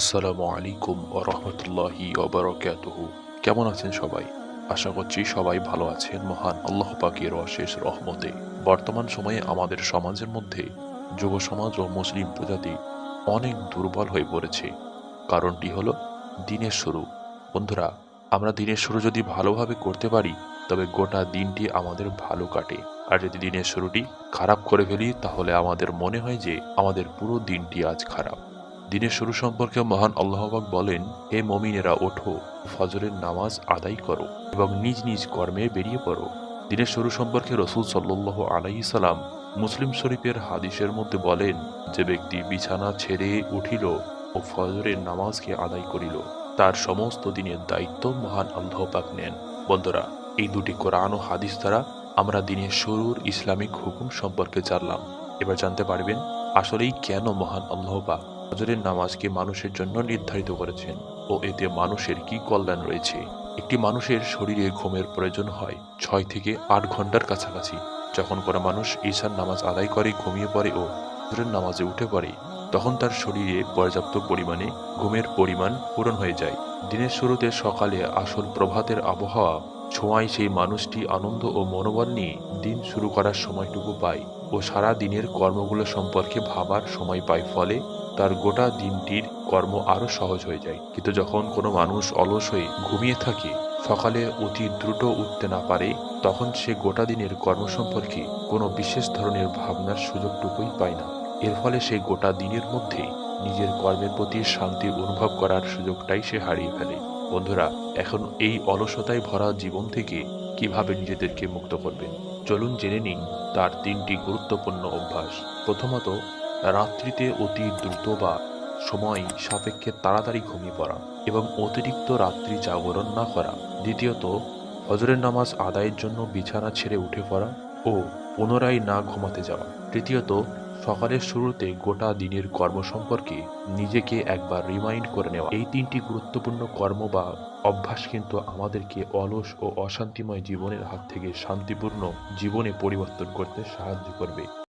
আসসালামু আলাইকুম ও রহমতুল্লাহি ওবরকাতুহু কেমন আছেন সবাই? আশা করছি সবাই ভালো আছেন, মহান আল্লাহ পাকের অশেষ রহমতে। বর্তমান সময়ে আমাদের সমাজের মধ্যে যুব সমাজ ও মুসলিম প্রজাতি অনেক দুর্বল হয়ে পড়েছে। কারণটি হলো দিনের শুরু। বন্ধুরা, আমরা দিনের শুরু যদি ভালোভাবে করতে পারি, তবে গোটা দিনটি আমাদের ভালো কাটে। আর যদি দিনের শুরুটি খারাপ করে ফেলি, তাহলে আমাদের মনে হয় যে আমাদের পুরো দিনটি আজ খারাপ। দিনের শুরু সম্পর্কে মহান আল্লাহবাক বলেন, হে মমিনেরা, ওঠো, ফজরের নামাজ আদায় করো এবং নিজ নিজ কর্মে বেরিয়ে পড়ো। দিনের শুরু সম্পর্কে রসুল সাল্লাহ আলাইহি সালাম মুসলিম শরীফের হাদিসের মধ্যে বলেন, যে ব্যক্তি বিছানা ছেড়ে উঠিল ও ফজরের নামাজকে আদায় করিল, তার সমস্ত দিনের দায়িত্ব মহান আল্লাহবাক নেন। বন্ধুরা, এই দুটি কোরআন ও হাদিস দ্বারা আমরা দিনের শুরুর ইসলামিক হুকুম সম্পর্কে জানলাম। এবার জানতে পারবেন, আসলেই কেন মহান আল্লাহ পাক ফজরের নামাজকে মানুষের জন্য নির্ধারিত করেছেন ও এতে মানুষের কি কল্যাণ রয়েছে? একটি মানুষের শরীরে ঘুমের প্রয়োজন হয় ছয় থেকে আট ঘণ্টার কাছাকাছি। যখন কোনো মানুষ ঈশান নামাজ আদায় করে, ঘুমিয়ে পড়ে ও ফজরের নামাজে উঠে পড়ে, তখন তার শরীরে পর্যাপ্ত পরিমাণে ঘুমের পরিমাণ পূরণ হয়ে যায়। দিনের শুরুতে সকালে আসল প্রভাতের আবহাওয়া ছোঁয়ায় সেই মানুষটি আনন্দ ও মনোবল নিয়ে দিন শুরু করার সময়টুকু পায় ও সারা দিনের কর্মগুলো সম্পর্কে ভাবার সময় পায়। ফলে তার গোটা দিনটির কর্ম আরও সহজ হয়ে যায়। কিন্তু যখন কোনো মানুষ অলস হয়ে ঘুমিয়ে থাকে, সকালে অতি দ্রুত উঠতে না পারে, তখন সে গোটা দিনের কর্ম সম্পর্কে কোনো বিশেষ ধরনের ভাবনার সুযোগটুকুই পায় না। এর ফলে সে গোটা দিনের মধ্যে নিজের কর্মের প্রতি শান্তি অনুভব করার সুযোগটাই সে হারিয়ে ফেলে। বন্ধুরা, এখন এই অলসতায় ভরা জীবন থেকে কীভাবে নিজেদেরকে মুক্ত করবেন? চলুন জেনে নিন তার তিনটি গুরুত্বপূর্ণ অভ্যাস। প্রথমত রাত্রিতে অতি দ্রুত বা সময় সাপেক্ষে তাড়াতাড়ি ঘুমিয়ে পড়া এবং অতিরিক্ত রাত্রি জাগরণ না করা। দ্বিতীয়ত, হজরের নামাজ আদায়ের জন্য বিছানা ছেড়ে উঠে পড়া ও পুনরায় না ঘুমাতে যাওয়া। তৃতীয়ত, সকালের শুরুতে গোটা দিনের কর্ম সম্পর্কে নিজেকে একবার রিমাইন্ড করে নেওয়া। এই তিনটি গুরুত্বপূর্ণ কর্ম বা অভ্যাস কিন্তু আমাদেরকে অলস ও অশান্তিময় জীবনের হাত থেকে শান্তিপূর্ণ জীবনে পরিবর্তন করতে সাহায্য করবে।